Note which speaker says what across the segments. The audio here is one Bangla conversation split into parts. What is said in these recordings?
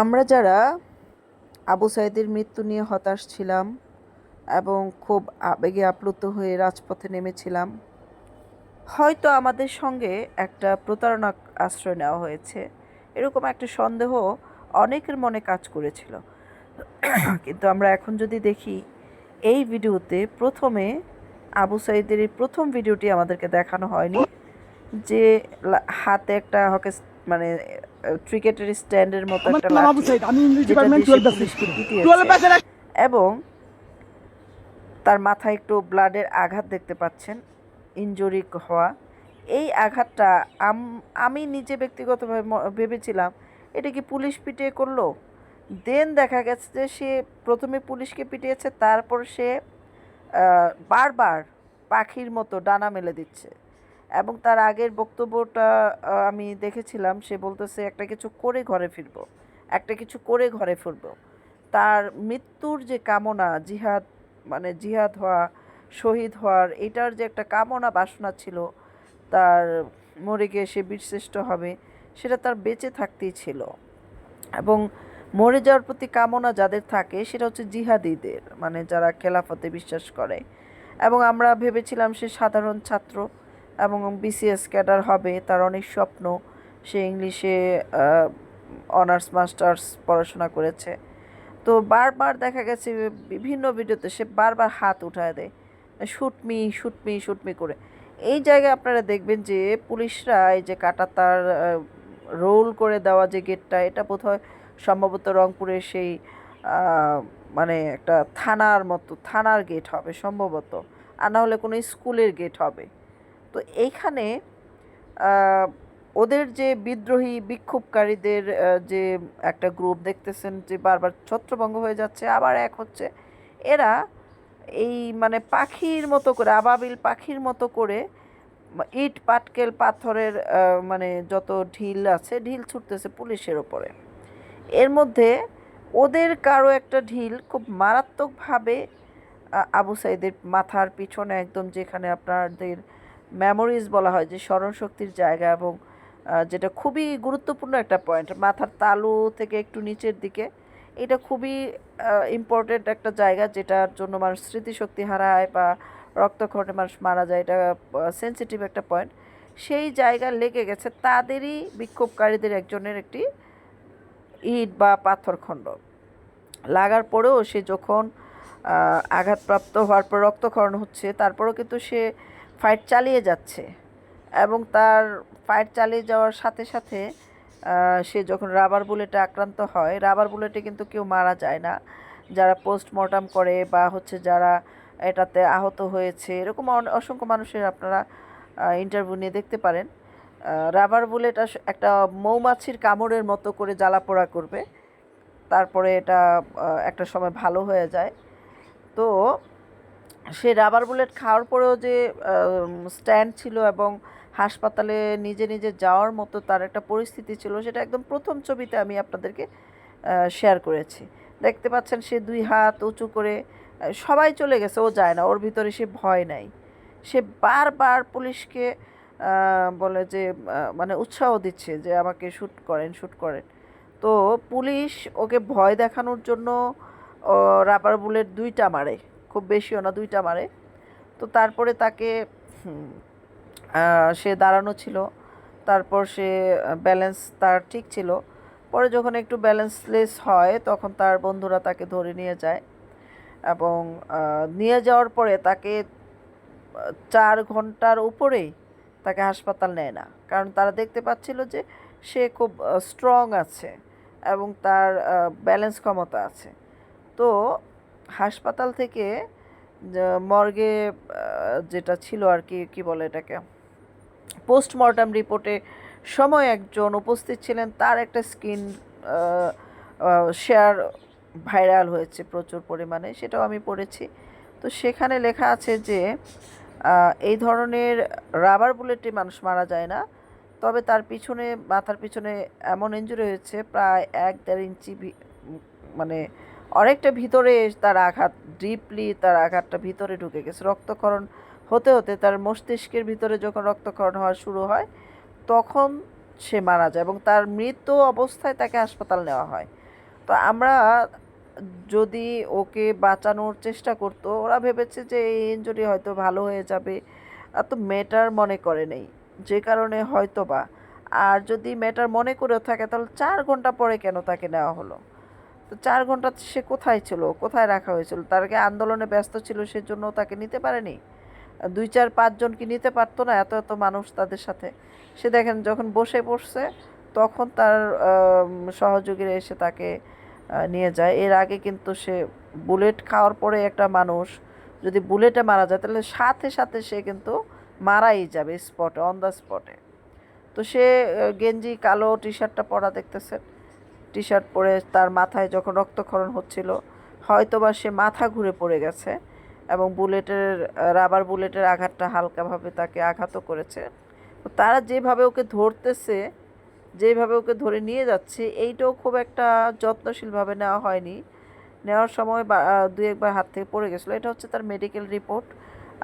Speaker 1: আমরা যারা আবু সাইদের মৃত্যু নিয়ে হতাশ ছিলাম এবং খুব আবেগে আপ্লুত হয়ে রাজপথে নেমেছিলাম, হয়তো আমাদের সঙ্গে একটা প্রতারণা আশ্রয় নেওয়া হয়েছে। এরকম একটা সন্দেহ অনেকের মনে কাজ করেছিল। কিন্তু আমরা এখন যদি দেখি, এই ভিডিওতে প্রথমে আবু সাইদের এই প্রথম ভিডিওটি আমাদেরকে দেখানো হয়নি, যে হাতে একটা হকে মানে ক্রিকেটের স্ট্যান্ডের মতো একটা এবং তার মাথায় একটু ব্লাডের আঘাত দেখতে পাচ্ছেন ইনজুরি হওয়া। এই আঘাতটা আম- নিজে ব্যক্তিগতভাবে ভেবেছিলাম এটা কি পুলিশ পিটিয়ে করল? দেন দেখা গেছে যে সে প্রথমে পুলিশকে পিটিয়েছে তারপর সে বারবার পাখির মতো ডানা মেলে দিচ্ছে। এবং তার আগের বক্তব্যটা আমি দেখেছিলাম, সে বলতেছে, একটা কিছু করে ঘরে ফিরবো, একটা কিছু করে ঘরে ফিরবো। তার মৃত্যুর যে কামনা, জিহাদ মানে জিহাদ হওয়া, শহীদ হওয়ার, এটার যে একটা কামনা বাসনা ছিল, তার মরে গিয়ে সে বীরশ্রেষ্ঠ হবে, সেটা তার বেঁচে থাকতেই ছিল। এবং মরে যাওয়ার প্রতি কামনা যাদের থাকে, সেটা হচ্ছে জিহাদিদের মানে যারা খেলাফতে বিশ্বাস করে। এবং আমরা ভেবেছিলাম সে সাধারণ ছাত্র এবং বিসিএস ক্যাডার হবে তার অনেক স্বপ্ন। সে ইংলিশে অনার্স মাস্টার্স পড়াশোনা করেছে। তো বারবার দেখা গেছে বিভিন্ন ভিডিওতে সে বারবার হাত উঠায় দেয়। শুটমি শুটমি শুটমি করে। এই জায়গায় আপনারা দেখবেন যে পুলিশরা এই যে কাটা তার রোল করে দেওয়া যে গেটটা, এটা বোধহয় সম্ভবত রংপুরের সেই মানে একটা থানার মতো, থানার গেট হবে সম্ভবত। আর না হলে কোনো স্কুলের গেট হবে। তো এইখানে ওদের যে বিদ্রোহী বিক্ষোভকারীদের যে একটা গ্রুপ দেখতেছেন যে বারবার ছত্রভঙ্গ হয়ে যাচ্ছে, আবার এক হচ্ছে এরা এই মানে পাখির মতো করে, আবাবিল পাখির মতো করে ইট, পাটকেল, পাথরের মানে যত ঢিল আছে, ঢিল ছুটতেছে পুলিশের ওপরে। এর মধ্যে ওদের কারও একটা ঢিল খুব মারাত্মকভাবে আবু সাইদের মাথার পিছনে একদম যেখানে আপনাদের মেমোরিজ বলা হয়, যে স্মরণশক্তির জায়গা এবং যেটা খুবই গুরুত্বপূর্ণ একটা পয়েন্ট মাথার তালু থেকে একটু নিচের দিকে। এটা খুবই ইম্পর্টেন্ট একটা জায়গা যেটার জন্য মানুষ স্মৃতিশক্তি হারায় বা রক্তক্ষরণে মানুষ মারা যায়, এটা সেন্সিটিভ একটা পয়েন্ট সেই জায়গা লেগে গেছে তাদেরই বিক্ষোভকারীদের একজনের একটি ইট বা পাথরখণ্ড লাগার পরেও সে যখন আঘাতপ্রাপ্ত হওয়ার পর রক্তক্ষরণ হচ্ছে, তারপরেও কিন্তু সে ফাইট চালিয়ে যাচ্ছে এবং তার ফাইট চালিয়ে যাওয়ার সাথে সাথে সে যখন রাবার বুলেটে আক্রান্ত হয়, রাবার বুলেটে কিন্তু কেউ মারা যায় না। যারা পোস্টমর্টম করে বা হচ্ছে যারা এটাতে আহত হয়েছে, এরকম অসংখ্য মানুষের আপনারা ইন্টারভিউ নিয়ে দেখতে পারেন। রাবার বুলেট একটা মৌমাছির কামড়ের মতো করে জ্বালাপোড়া করবে। তারপরে এটা একটা সময় ভালো হয়ে যায়। তো সে রাবার বুলেট খাওয়ার পরেও যে স্ট্যান্ড ছিল এবং হাসপাতালে নিজে নিজে যাওয়ার মতো তার একটা পরিস্থিতি ছিল, সেটা একদম প্রথম ছবিতে আমি আপনাদেরকে শেয়ার করেছি। দেখতে পাচ্ছেন সে দুই হাত উঁচু করে সবাই চলে গেছে, ও যায় না, ওর ভিতরে সে ভয় নাই। সে বারবার পুলিশকে বলে যে মানে উৎসাহ দিচ্ছে যে, আমাকে শ্যুট করেন শ্যুট করেন। তো পুলিশ ওকে ভয় দেখানোর জন্য রাবার বুলেট দুইটা মারে। খুব বেশিও না, দুইটা মারে। তো তারপরে তাকে সে দাঁড়ানো ছিল। তারপর সে ব্যালেন্স তার ঠিক ছিল। পরে যখন একটু ব্যালেন্সলেস হয়, তখন তার বন্ধুরা তাকে ধরে নিয়ে যায় এবং নিয়ে যাওয়ার পরে তাকে চার ঘণ্টার উপরেই তাকে হাসপাতাল নেয় না। কারণ তারা দেখতে পাচ্ছিল যে সে খুব স্ট্রং আছে এবং তার ব্যালেন্স ক্ষমতা আছে। তো হাসপাতাল থেকে মর্গে যেটা ছিল আর কি কি বলে এটাকে, পোস্টমর্টম রিপোর্টে সময় একজন উপস্থিত ছিলেন, তার একটা স্কিন শেয়ার ভাইরাল হয়েছে প্রচুর পরিমাণে, সেটাও আমি পড়েছি। তো সেখানে লেখা আছে যে এই ধরনের রাবার বুলেটে মানুষ মারা যায় না, তবে তার পিছনে, মাথার পিছনে এমন ইঞ্জুরি হয়েছে, প্রায় এক দেড় ইঞ্চি মানে অনেকটা ভিতরে তার আঘাত ডিপলি তার আঘাতটা ভিতরে ঢুকে গেছে। রক্তক্ষরণ হতে হতে তার মস্তিষ্কের ভিতরে যখন রক্তক্ষরণ হওয়া শুরু হয়, তখন সে মারা যায় এবং তার মৃত অবস্থায় তাকে হাসপাতাল নেওয়া হয়। তো আমরা যদি ওকে বাঁচানোর চেষ্টা করতো, ওরা ভেবেছে যে এই ইঞ্জুরি হয়তো ভালো হয়ে যাবে। তো মেটার মনে করে নেই। যে কারণে হয়তো বা আর যদি মেটার মনে করেও থাকে, তাহলে চার ঘণ্টা পরে কেন তাকে নেওয়া হলো? তো চার ঘণ্টা সে কোথায় ছিল? কোথায় রাখা হয়েছিল? তারকে আন্দোলনে ব্যস্ত ছিল সেজন্য তাকে নিতে পারেনি। দুই চার পাঁচজন কি নিতে পারতো না এত এত মানুষ তাদের সাথে? সে দেখেন, যখন বসে পড়ছে, তখন তার সহযোগীরা এসে তাকে নিয়ে যায়। এর আগে কিন্তু সে বুলেট খাওয়ার পরে একটা মানুষ যদি বুলেটে মারা যায়, তাহলে সাথে সাথে সে কিন্তু মারাই যাবে স্পটে অন দ্য স্পটে তো সে গেঞ্জি, কালো টি শার্টটা পরা দেখতেছেন টি শার্ট পরে তার মাথায় যখন রক্তক্ষরণ হচ্ছিল, হয়তোবা সে মাথা ঘুরে পড়ে গেছে এবং বুলেটের, রাবার বুলেটের আঘাতটা হালকাভাবে তাকে আঘাতও করেছে। তারা যেভাবে ওকে ধরতেছে, যেভাবে ওকে ধরে নিয়ে যাচ্ছে, এইটাও খুব একটা যত্নশীলভাবে নেওয়া হয়নি। নেওয়ার সময় দুই একবার হাত থেকে পড়ে গেছিল। এটা হচ্ছে তার মেডিকেল রিপোর্ট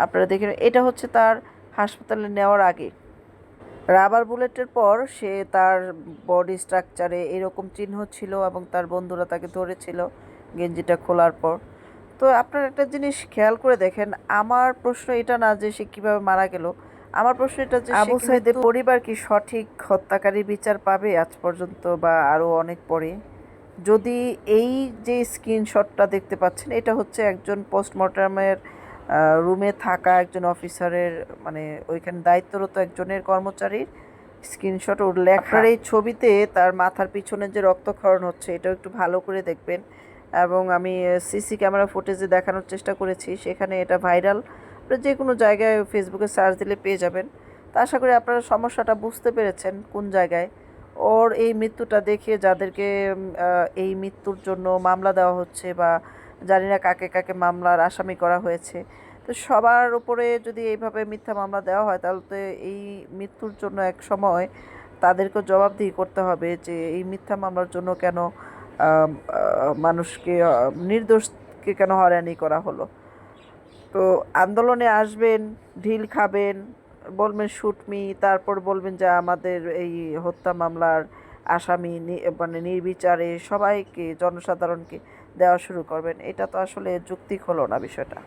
Speaker 1: আপনারা দেখে এটা হচ্ছে তার হাসপাতালে নেওয়ার আগে। রাবার বুলেটের পর সে তার বডি স্ট্রাকচারে এরকম চিহ্ন ছিল এবং তার বন্ধুরা তাকে ধরেছিল গেঞ্জিটা খোলার পর। তো আপনার একটা জিনিস খেয়াল করে দেখেন আমার প্রশ্ন এটা না যে সে কীভাবে মারা গেল আমার প্রশ্ন এটা যে আবু সাইদের পরিবার কি সঠিক হত্যাকারী বিচার পাবে আজ পর্যন্ত বা আরও অনেক পরে? যদি এই যে স্ক্রিনশটটা দেখতে পাচ্ছেন এটা হচ্ছে একজন পোস্টমর্টমের রুমে থাকা একজন অফিসারের মানে ওইখানে দায়িত্বরত একজনের কর্মচারীর স্ক্রিনশট ওর লেখার এই ছবিতে তার মাথার পিছনে যে রক্তক্ষরণ হচ্ছে এটাও একটু ভালো করে দেখবেন। এবং আমি সিসি ক্যামেরা ফুটেজে দেখানোর চেষ্টা করেছি সেখানে এটা ভাইরাল যে কোনো জায়গায় ফেসবুকে সার্চ দিলে পেয়ে যাবেন। তা আশা করি আপনারা সমস্যাটা বুঝতে পেরেছেন কোন জায়গায়। ওর এই মৃত্যুটা দেখে যাদেরকে এই মৃত্যুর জন্য মামলা দেওয়া হচ্ছে বা জানি না কাকে কাকে মামলার আসামি করা হয়েছে। তো সবার উপরে যদি এইভাবে মিথ্যা মামলা দেওয়া হয়, তাহলে তো এই মৃত্যুর জন্য এক সময় তাদেরকে জবাবদিহি করতে হবে যে এই মিথ্যা মামলার জন্য কেন মানুষকে নির্দোষকে কেন হয়রানি করা হলো। তো আন্দোলনে আসবেন, ঢিল খাবেন, বলবেন শুটমি তারপর বলবেন যে আমাদের এই হত্যা মামলার আসামি মানে নির্বিচারে সবাইকে, জনসাধারণকে দেওয়া শুরু করবেন। এটা তো আসলে যুক্তি হলো না বিষয়টা।